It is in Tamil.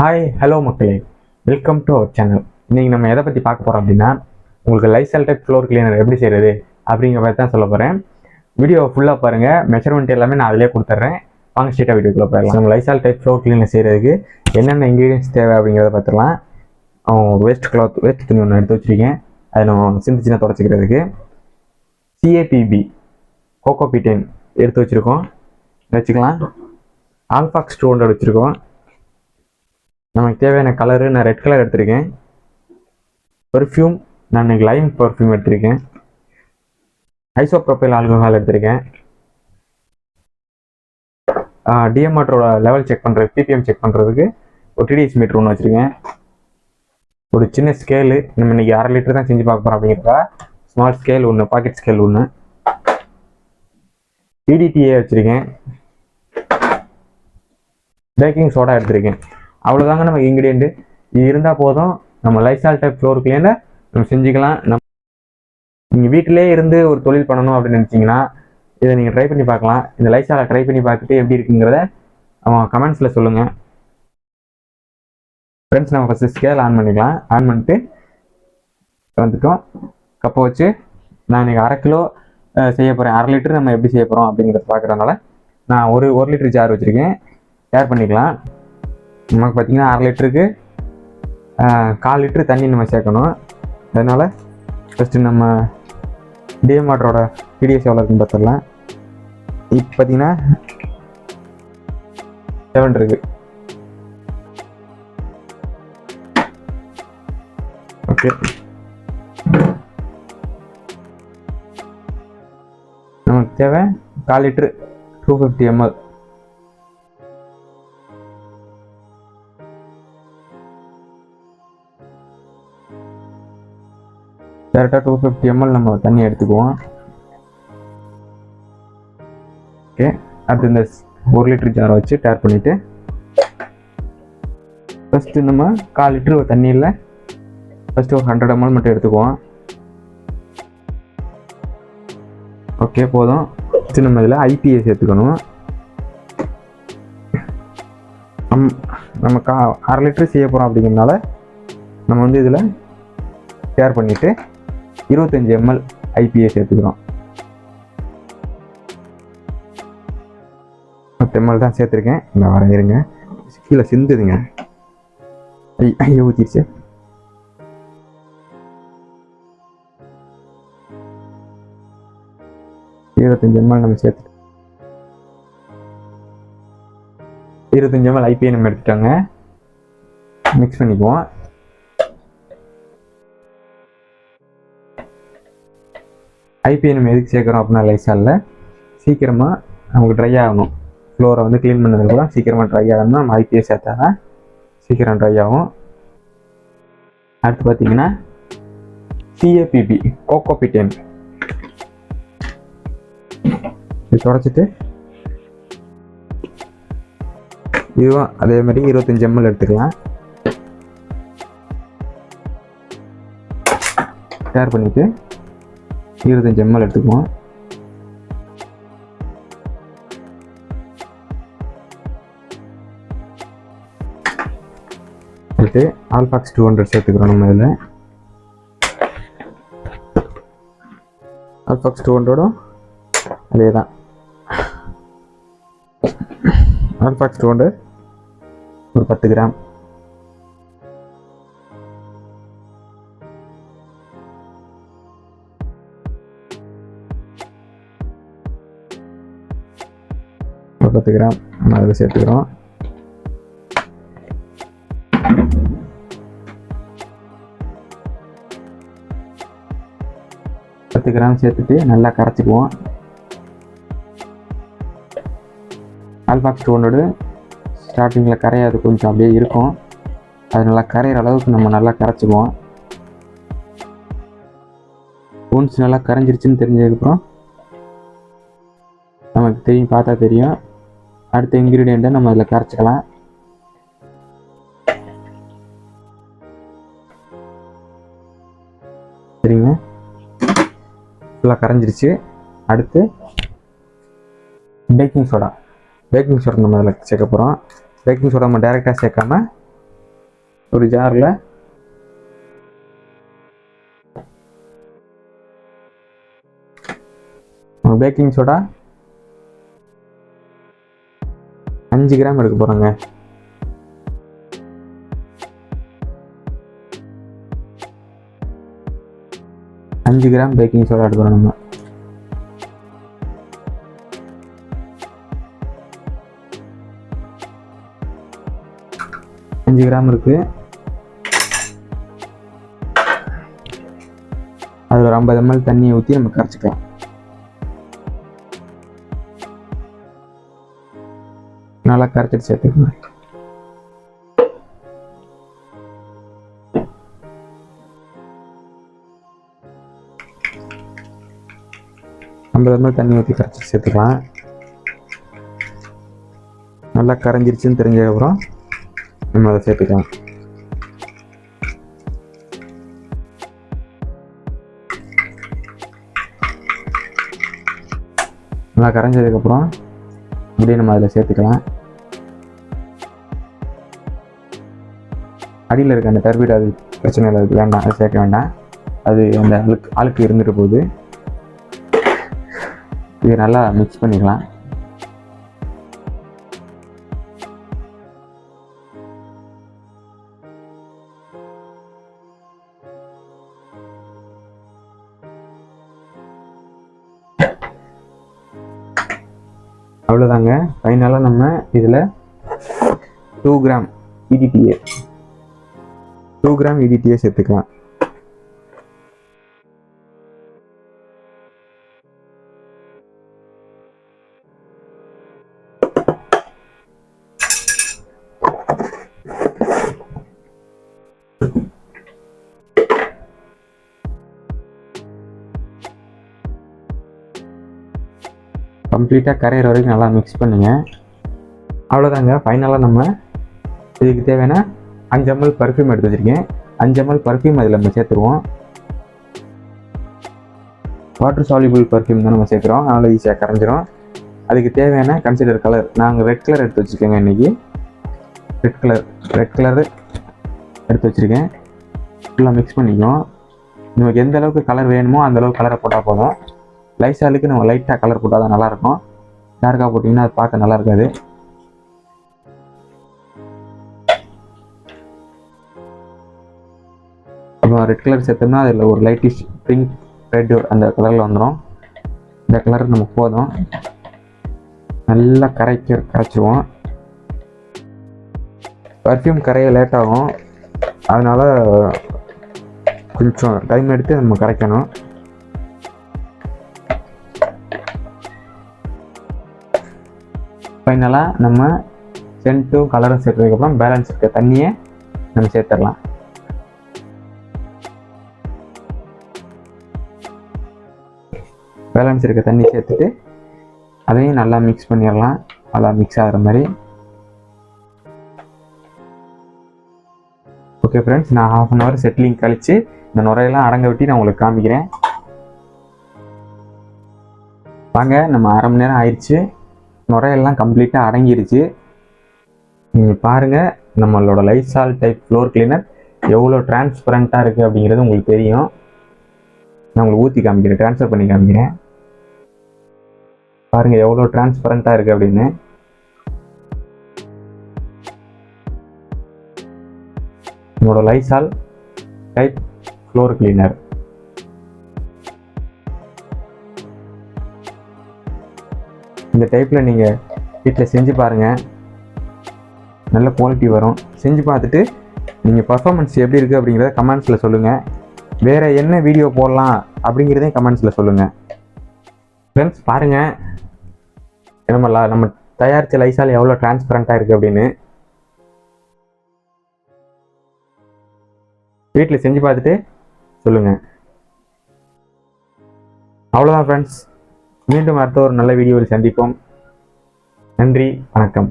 ஹாய் ஹலோ மக்களே. வெல்கம் டு அவர் சேனல் இன்றைக்கி நம்ம எதை பற்றி பார்க்க போகிறோம் அப்படின்னா உங்களுக்கு லைசால் டைப் ஃப்ளோர் கிளீனர் எப்படி செய்கிறது அப்படிங்கிற மாதிரி தான் சொல்ல போகிறேன் வீடியோ ஃபுல்லாக பாருங்கள் மெஷர்மெண்ட் எல்லாமே நான் அதிலே கொடுத்துட்றேன் வாங்க ஸ்ட்ரீட்டாக வீடியோக்குள்ளே போயிடலாம். நம்ம லைசால் டைப் ஃப்ளோர் கிளீனர் செய்கிறதுக்கு என்னென்ன இன்க்ரீடியன்ஸ் தேவை அப்படிங்கிறத பார்த்துக்கலாம் வேஸ்ட் கிளாத் வேஸ்ட் துணி ஒன்று எடுத்து வச்சுருக்கேன். அதை நம்ம சின்ன சின்ன தொடச்சிக்கிறதுக்கு சிஏபிபி கோகோபிடென் எடுத்து வச்சுருக்கோம். வச்சுக்கலாம்? ஆல்ஃபாக்ஸ் டூ ஹண்ட்ரட் வச்சுருக்கோம். நமக்கு தேவையான கலரு நான் ரெட் கலர் எடுத்திருக்கேன். பெர்ஃப்யூம் நான் இன்னைக்கு லைம் பர்ஃப்யூம் எடுத்திருக்கேன். ஐசோப்ரோபைல் ஆல்கஹால் எடுத்திருக்கேன். டிஎம்ஆட்டரோட லெவல் செக் பண்ணுறது பிபிஎம் செக் பண்ணுறதுக்கு ஒரு டிடிஎஸ் மீட்ரு ஒன்று வச்சுருக்கேன். ஒரு சின்ன ஸ்கேலு நம்ம இன்றைக்கி அரை லிட்டர் தான் செஞ்சு பார்க்க போகிறோம் அப்படிங்கிறப்ப ஸ்மால் ஸ்கேல் ஒன்று பாக்கெட் ஸ்கேல் ஒன்று பிடிடிஏ வச்சுருக்கேன். பேக்கிங் சோடா எடுத்திருக்கேன். அவ்வளோதாங்க நம்ம இன்க்ரீடியன்ட் இது இருந்தால் போதும் நம்ம லைசால் டைப் ஃப்ளோர் கிளீனர் நம்ம செஞ்சுக்கலாம். நம்ம நீங்கள் வீட்டிலே இருந்து ஒரு தொழில் பண்ணணும் அப்படின்னு நினச்சிங்கன்னா இதை நீங்கள் ட்ரை பண்ணி பார்க்கலாம். இந்த லைசாலை ட்ரை பண்ணி பார்த்துட்டு எப்படி இருக்குங்கிறத அவன் கமெண்ட்ஸில் சொல்லுங்கள் ஃப்ரெண்ட்ஸ் நம்ம ஃபஸ்ட்டு ஸ்கேல் ஆன் பண்ணிக்கலாம். ஆன் பண்ணிட்டு வந்துட்டோம். கப்பை வச்சு நான் இன்னைக்கு அரை கிலோ செய்ய போகிறேன் அரை லிட்டர் நம்ம எப்படி செய்ய போகிறோம் அப்படிங்கிறத பார்க்குறதுனால நான் ஒரு ஒரு லிட்டர் ஜார் வச்சுருக்கேன். ஷேர் பண்ணிக்கலாம். நமக்கு பார்த்தீங்கன்னா அரை லிட்டருக்கு கால் லிட்டரு தண்ணி நம்ம சேர்க்கணும். அதனால் ஃபஸ்ட்டு நம்ம டிஎம் வாட்டரோட பிடிஎஸ் எவ்வளோ இருக்குன்னு பார்த்துடலாம் இப்போ பார்த்தீங்கன்னா செவன் இருக்கு. ஓகே நமக்கு தேவை கால் லிட்டரு டூ ஃபிஃப்டி எம்எல் டேரெக்டாக டூ ஃபிஃப்டி எம்எல் நம்ம தண்ணி எடுத்துக்குவோம். ஓகே அடுத்து இந்த ஒரு லிட்டர் ஜாரை வச்சு டேர் பண்ணிவிட்டு ஃபஸ்ட்டு நம்ம கால் லிட்டர் தண்ணியில் ஃபஸ்ட்டு ஒரு ஹண்ட்ரட் எம்எல் மட்டும் எடுத்துக்குவோம். ஓகே போதும். ஃபஸ்ட்டு நம்ம இதில் ஐபிஏ சேர்த்துக்கணும். நம் நம்ம கா அரை லிட்டர் செய்ய போகிறோம் அப்படிங்கிறனால நம்ம வந்து இதில் ஷேர் பண்ணிவிட்டு இருபத்தஞ்சி எம்எல் ஐபிஏ சேர்த்துக்கிறோம். பத்து எம்எல் தான் சேர்த்துருக்கேன். இந்த வரேன் இருங்க. கீழே சிந்துதுங்க. ஐ ஐயோ ஊற்றிடுச்சு இருபத்தஞ்சி எம்எல் நம்ம சேர்த்து இருபத்தஞ்சி எம்எல் ஐபிஐ நம்ம எடுத்துட்டோங்க. மிக்ஸ் பண்ணிக்குவோம். ஐபிஐ நம்ம எதுக்கு சேர்க்குறோம் அப்படின்னா லைசாலில் சீக்கிரமாக நமக்கு ட்ரை ஆகணும். ஃப்ளோரை வந்து க்ளீன் பண்ணதுக்கப்புறம் சீக்கிரமாக ட்ரை ஆகணும்னா நம்ம ஐபிஐ சேர்த்தா தான் சீக்கிரம் ட்ரை ஆகும். அடுத்து பார்த்தீங்கன்னா சிஏபிபி கோகோ இது தொடச்சிட்டு இதுவும் அதே மாதிரி இருபத்தஞ்சி எம்எல் எடுத்துக்கலாம். ஷேர் பண்ணிவிட்டு இருபத்தஞ்சி எம்எல் எடுத்துக்குவோம். அடுத்து ஆல்பாக்ஸ் டூ ஹண்ட்ரட் சேர்த்துக்கிறோம் நம்ம இதில். ஆல்பாக்ஸ் டூ ஹண்ட்ரடும் அதே தான் ஆல்பாக்ஸ் டூ ஹண்ட்ரட் ஒரு பத்து கிராம். ஒரு அதில் சேர்த்துக்கிறோம். பத்து கிராம் சேர்த்துட்டு நல்லா கரைச்சிக்குவோம். ஆல்பாக் டூ ஸ்டார்டிங்கில் கரையாது கொஞ்சம் அப்படியே இருக்கும். அது நல்லா கரையிற அளவுக்கு நம்ம நல்லா கரைச்சிக்குவோம். ஒன்ஸ் நல்லா கரைஞ்சிருச்சுன்னு தெரிஞ்சதுக்கப்புறம் நமக்கு தெரியும் பார்த்தா தெரியும். அடுத்த இன்க்ரீடியண்ட்டை நம்ம இதில் கரைச்சிக்கலாம். சரிங்க. ஃபுல்லாக கரைஞ்சிருச்சு. அடுத்து பேக்கிங் சோடா பேக்கிங் சோடா நம்ம அதில் சேர்க்க போகிறோம் பேக்கிங் சோடா நம்ம டைரெக்டாக சேர்க்காம ஒரு ஜாரில் பேக்கிங் சோடா அஞ்சு கிராம் எடுக்க போகிறாங்க அஞ்சு கிராம் பேக்கிங் சோடா எடுக்கிறோம் நம்ம. அஞ்சு கிராம் இருக்கு. அதில் ஒரு ஐம்பது எம்எல் தண்ணியை ஊற்றி நம்ம கரைச்சிக்கலாம். நல்லா கரைச்சிட்டு சேர்த்துக்கணும் ஐம்பது தண்ணி ஊற்றி கரைச்சி சேர்த்துக்கலாம். நல்லா கரைஞ்சிருச்சுன்னு தெரிஞ்சதுக்கப்புறம் நம்ம அதை சேர்த்துக்கலாம். நல்லா கரைஞ்சதுக்கப்புறம் இப்படியே நம்ம அதில் சேர்த்துக்கலாம். அடியில் இருக்க அந்த டர்பீட் அது பிரச்சனை இல்லை வேண்டாம் அது சேர்க்க வேண்டாம். அது அந்த அழுக்கு அழுக்கு இருந்துட்டு போகுது இது நல்லா மிக்ஸ் பண்ணிக்கலாம். அவ்வளோதாங்க ஃபைனலாக நம்ம இதில் two gram EDTA two gram இடிடியை சேர்த்துக்கலாம். கம்ப்ளீட்டாக கரையிற வரைக்கும் நல்லா மிக்ஸ் பண்ணுங்கள் அவ்வளோதாங்க ஃபைனலாக நம்ம இதுக்கு தேவையான அஞ்சு எம்எல் பர்ஃப்யூம் எடுத்து வச்சுருக்கேன். அஞ்சு எம்எல் பர்ஃப்யூம் அதில் நம்ம சேர்த்துருவோம். வாட்டர் சால்யூபிள் பர்ஃப்யூம் தான் நம்ம சேர்க்குறோம். அதனால் ஈஸியாக கரைஞ்சிரும். அதுக்கு தேவையான கன்சிடர் கலர் நாங்கள் ரெட் கலர் எடுத்து வச்சுருக்கோங்க இன்றைக்கி ரெட் கலர் ரெட் கலர் எடுத்து வச்சுருக்கேன். ஃபுல்லாக மிக்ஸ் பண்ணிக்குவோம். நமக்கு எந்த அளவுக்கு கலர் வேணுமோ அந்த அளவுக்கு கலரை போட்டால் போதும். லைசாலுக்கு நம்ம லைட்டாக கலர் போட்டால் தான் நல்லாயிருக்கும். டார்க்காக போட்டிங்கன்னா அது பார்க்க நல்லா இருக்காது ரெட் கலர் சேர்த்தோம்னா அதில் ஒரு லைட்டிஷ் பிங்க் ரெட் அந்த கலரில் வந்துடும் இந்த கலர் நமக்கு போதும். நல்லா கரைக்க கரைச்சிருவோம். பர்ஃப்யூம் கரைய லேட் ஆகும். அதனால் கொஞ்சம் டைம் எடுத்து நம்ம கரைக்கணும். ஃபைனலாக நம்ம சென்ட்டும் கலரும் சேர்த்ததுக்கப்புறம் பேலன்ஸ் இருக்க தண்ணியை நம்ம சேர்த்துடலாம். பேலன்ஸ் இருக்க தண்ணி சேர்த்துட்டு அதையும் நல்லா மிக்ஸ் பண்ணிடலாம். நல்லா மிக்ஸ் ஆகிற மாதிரி. ஓகே ஃப்ரெண்ட்ஸ் நான் ஹாஃப் அன் ஹவர் செட்டிலிங் கழித்து இந்த நுரையெல்லாம் அடங்க விட்டு நான் உங்களுக்கு காமிக்கிறேன். வாங்க நம்ம அரை மணி நேரம் ஆயிடுச்சு நுரையெல்லாம் கம்ப்ளீட்டாக அடங்கிருச்சு. நீங்கள் பாருங்கள் நம்மளோட லைசால் டைப் ஃப்ளோர் கிளீனர் எவ்வளோ டிரான்ஸ்பரண்ட்டாக இருக்குது அப்படிங்கிறது உங்களுக்கு தெரியும். நான் உங்களுக்கு ஊற்றி காமிக்கிறேன் ட்ரான்ஸ்ஃபர் பண்ணி காமிக்கிறேன். பாருங்கள் எவ்வளோ டிரான்ஸ்பரண்ட்டாக இருக்குது அப்படின்னு. என்னோட லைசால் டைப் ஃப்ளோர் கிளீனர் இந்த டைப்பில் நீங்கள் வீட்டில் செஞ்சு பாருங்கள் நல்ல குவாலிட்டி வரும். செஞ்சு பார்த்துட்டு நீங்கள் பர்ஃபாமன்ஸ் எப்படி இருக்குது அப்படிங்கிறத கமெண்ட்ஸில் சொல்லுங்கள் வேறு என்ன வீடியோ போடலாம் அப்படிங்கிறதையும் கமெண்ட்ஸில் சொல்லுங்கள் ஃப்ரெண்ட்ஸ் பாருங்கள் நம்ம நம்ம தயாரித்த லைசால் எவ்வளோ டிரான்ஸ்பரண்ட்டாக இருக்குது அப்படின்னு. வீட்டில் செஞ்சு பார்த்துட்டு சொல்லுங்கள் அவ்வளோதான் ஃப்ரெண்ட்ஸ் மீண்டும் அடுத்த ஒரு நல்ல வீடியோவில் சந்திப்போம். நன்றி வணக்கம்.